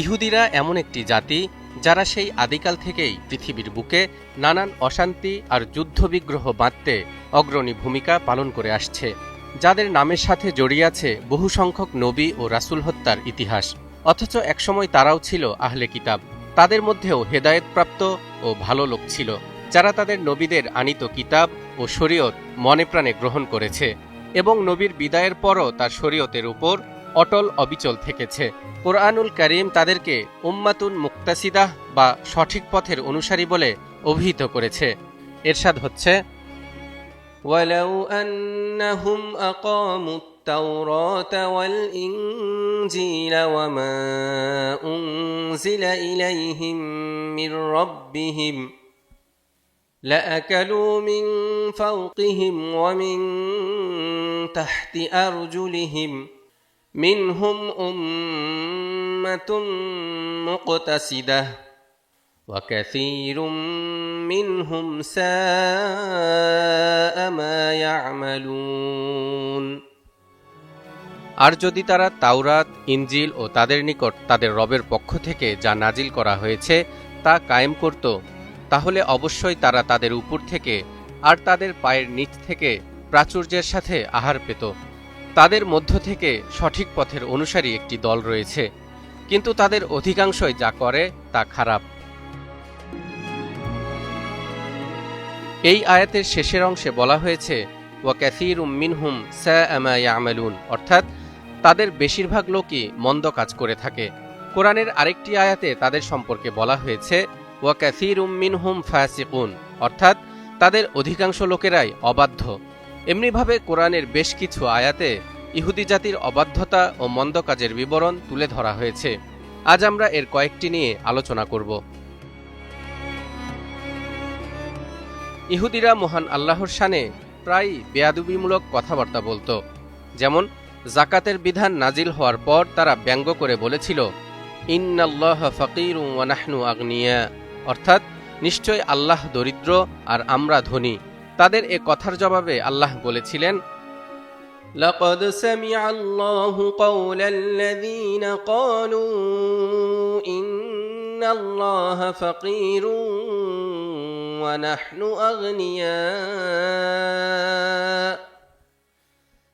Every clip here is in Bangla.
ইহুদিরা এমন একটি জাতি যারা সেই আদিকাল থেকেই পৃথিবীর বুকে নানান অশান্তি আর যুদ্ধবিগ্রহ বাঁধতে অগ্রণী ভূমিকা পালন করে আসছে, যাদের নামের সাথে জড়িয়ে আছে বহু সংখ্যক নবী ও রাসূল হত্যার ইতিহাস। অথচ একসময় তারাও ছিল আহলে কিতাব। তাদের মধ্যেও হেদায়েতপ্রাপ্ত ও ভালো লোক ছিল, যারা তাদের নবীদের আনিত কিতাব ও শরীয়ত মনে প্রাণে গ্রহণ করেছে এবং নবীর বিদায়ের পরও তার শরীয়তের উপর অটল অবিচল থেকেছে কোরআনুল করিম তাদেরকে উম্মাতুন মুক্তাসিদাহ বা সঠিক পথের অনুসারী বলে অভিহিত করেছে এরশাদ হচ্ছে ولو أنهم أقاموا التوراة والإنجيل وما أنزل إليهم من ربهم لأكلوا من فوقهم ومن تحت أرجلهم منهم أمة مقتصدة وكثير منهم ساء ما يعملون আর যদি তারা তাওরাত ইঞ্জিল ও তাদের নিকট তাদের রবের পক্ষ থেকে যা নাজিল করা হয়েছে তা কায়েম করত তাহলে অবশ্যই তারা তাদের উপর থেকে আর তাদের পায়ের নিচ থেকে প্রাচুর্যের সাথে আহার পেত তাদের মধ্য থেকে সঠিক পথের অনুসারী একটি দল রয়েছে, কিন্তু তাদের অধিকাংশই যা করে তা খারাপ। এই আয়াতের শেষের অংশে বলা হয়েছে, ওয়া ক্যাসির মিনহুম স্যা আমায়ামালুন অর্থাৎ তাদের বেশিরভাগ লোকই মন্দ কাজ করে থাকে। কোরআনের আরেকটি আয়াতে তাদের সম্পর্কে বলা হয়েছে, ওয়া ক্যাসির মিনহুম ফায়াসিকুন অর্থাৎ তাদের অধিকাংশ লোকেরাই অবাধ্য। এমনিভাবে কোরআনের বেশ কিছু আয়াতে ইহুদি জাতির অবাধ্যতা ও মন্দ কাজের বিবরণ তুলে ধরা হয়েছে। আজ আমরা এর কয়েকটি নিয়ে আলোচনা করব। ইহুদিরা মহান আল্লাহর শানে প্রায় বেয়াদুবিমূলক কথাবার্তা বলতো। যেমন জাকাতের বিধান নাজিল হওয়ার পর তারা ব্যঙ্গ করে বলেছিল, ইন্নাল্লাহ অর্থাৎ, নিশ্চয় আল্লাহ দরিদ্র আর আমরা ধনী। তাদের এ কথার জবাবে আল্লাহ বলেছিলেন لقد سمع الله قول الذين قالوا إن الله فقير ونحن أغنياء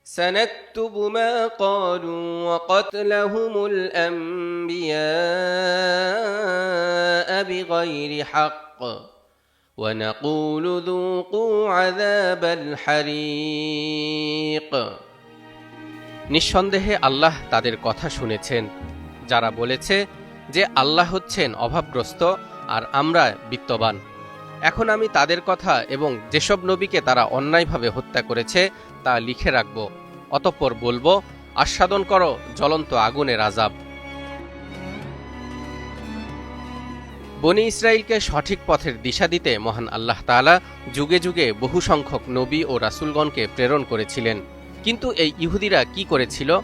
سنكتب ما قالوا وقتلهم الأنبياء بغير حق ونقول ذوقوا عذاب الحريق নিঃসন্দেহে আল্লাহ তাদের কথা শুনেছেন যারা বলেছে যে আল্লাহ হচ্ছেন অভাবগ্রস্ত আর আমরা বিত্তবান এখন আমি তাদের কথা এবং যেসব নবীকে তারা অন্যায়ভাবে হত্যা করেছে তা লিখে রাখব অতঃপর বলবো আস্বাদন করো জ্বলন্ত আগুনের আজাব বনি ইসরায়েলকে সঠিক পথের দিশা দিতে মহান আল্লাহ তাআলা যুগে যুগে বহু সংখ্যক নবী ও রাসূলগণকে প্রেরণ করেছিলেন। কিন্তু এই ইহুদিরা কি করেছিল?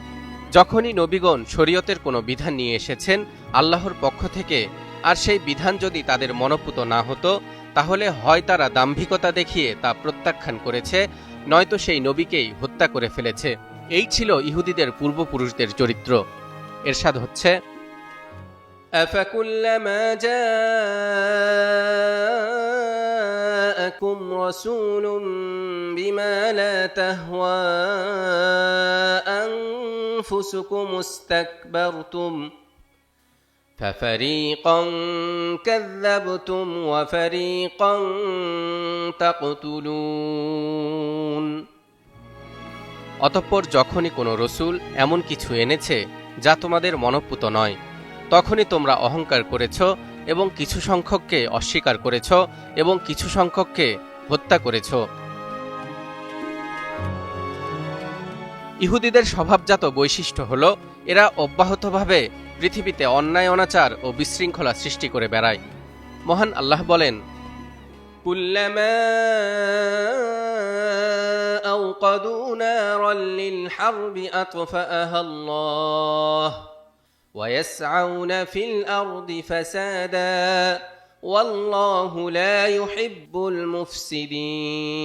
যখনই নবীগণ শরীয়তের কোনো বিধান নিয়ে এসেছেন আল্লাহর পক্ষ থেকে, আর সেই বিধান যদি তাদের মনপুত না হতো, তাহলে হয় তারা দাম্ভিকতা দেখিয়ে তা প্রত্যাখ্যান করেছে, নয়তো সেই নবীকেই হত্যা করে ফেলেছে। এই ছিল ইহুদিদের পূর্বপুরুষদের চরিত্র। এরশাদ হচ্ছে أفكلما جاءكم رسول بما لا تهوى أنفسكم استكبرتم ففريقا كذبتم وفريقا تقتلون অতঃপর যখনই কোনো রসুল এমন কিছু এনেছে যা তোমাদের মনপুত নয় তখনই তোমরা অহংকার করেছ এবং কিছু সংখ্যককে অস্বীকার করেছ এবং কিছু সংখ্যককে হত্যা করেছ ইহুদিদের স্বভাবজাত বৈশিষ্ট্য হল এরা অব্যাহতভাবে পৃথিবীতে অন্যায় অনাচার ও বিশৃঙ্খলা সৃষ্টি করে বেড়ায় মহান আল্লাহ বলেন كلما أوقدوا نارا للحرب أطفأها الله ويسعون في الأرض فسادا والله لا يحب المفسدين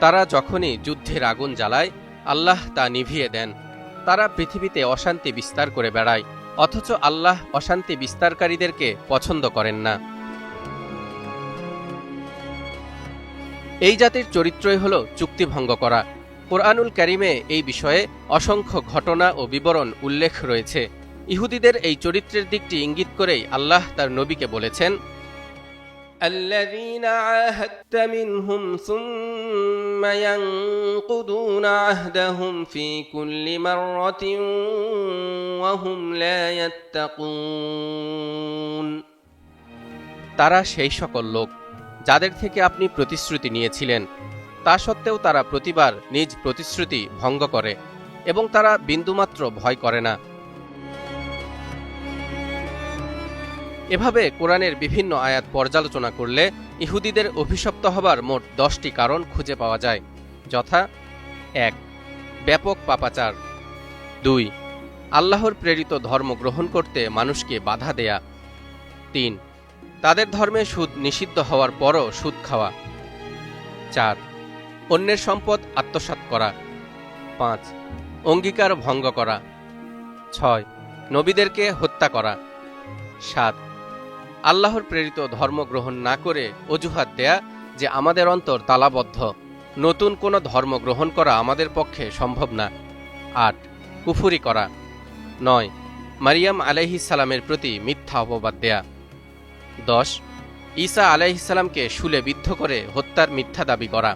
তারা যখনই যুদ্ধের আগুন জ্বালায় আল্লাহ তা নিভিয়ে দেন তারা পৃথিবীতে অশান্তি বিস্তার করে বেড়ায় অথচ আল্লাহ অশান্তি বিস্তারকারীদেরকে পছন্দ করেন না এই জাতির চরিত্রই হল চুক্তিভঙ্গ করা কোরআনুল ক্যারিমে এই বিষয়ে অসংখ্য ঘটনা ও বিবরণ উল্লেখ রয়েছে ইহুদিদের এই চরিত্রের দিকটি ইঙ্গিত করেই আল্লাহ তার নবীকে বলেছেন الذين عاهدت منهم ثم ينقضون عهدهم في كل مرة وهم لا يتقون তারা সেই সকল লোক যাদের থেকে আপনি প্রতিশ্রুতি নিয়েছিলেন তা সত্ত্বেও তারা প্রতিবার নিজ প্রতিশ্রুতি ভঙ্গ করে এবং তারা বিন্দুমাত্র ভয় করে না। এভাবে কোরআনের বিভিন্ন আয়াত পর্যালোচনা করলে ইহুদিদের অভিশপ্ত হবার মোট দশটি কারণ খুঁজে পাওয়া যায়। যথা, এক, ব্যাপক পাপাচার। দুই, আল্লাহর প্রেরিত ধর্ম গ্রহণ করতে মানুষকে বাধা দেয়া। তিন, তাদের ধর্মে সুদ নিষিদ্ধ হওয়ার পরও সুদ খাওয়া। চার অন্যের সম্পদ আত্মসাৎ করা। পাঁচ, অঙ্গীকার ভঙ্গ করা। ছয়, নবীদেরকে হত্যা করা। সাত, আল্লাহর প্রেরিত ধর্ম গ্রহণ না করে অজুহাত দেয়া যে আমাদের অন্তর তালাবদ্ধ। নতুন কোনো ধর্ম গ্রহণ করা আমাদের পক্ষে সম্ভব না। আট, কুফুরি করা। নয়, মারিয়াম আলাইহিসালামের প্রতি মিথ্যা অপবাদ দেয়া। দশ, ঈসা আলাইহিসাল্লামকে শুলে বিদ্ধ করে হত্যার মিথ্যা দাবি করা।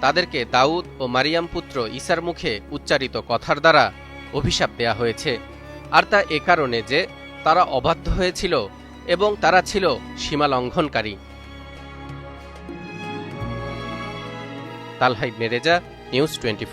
তাদেরকে দাউদ ও মারিয়াম পুত্র ঈশার মুখে উচ্চারিত কথার দ্বারা অভিশাপ দেয়া হয়েছে। আর তা এ কারণে যে তারা অবাধ্য হয়েছিল এবং তারা ছিল সীমা লঙ্ঘনকারী তালহাইদ নেরেজা নিউজ টোয়েন্টি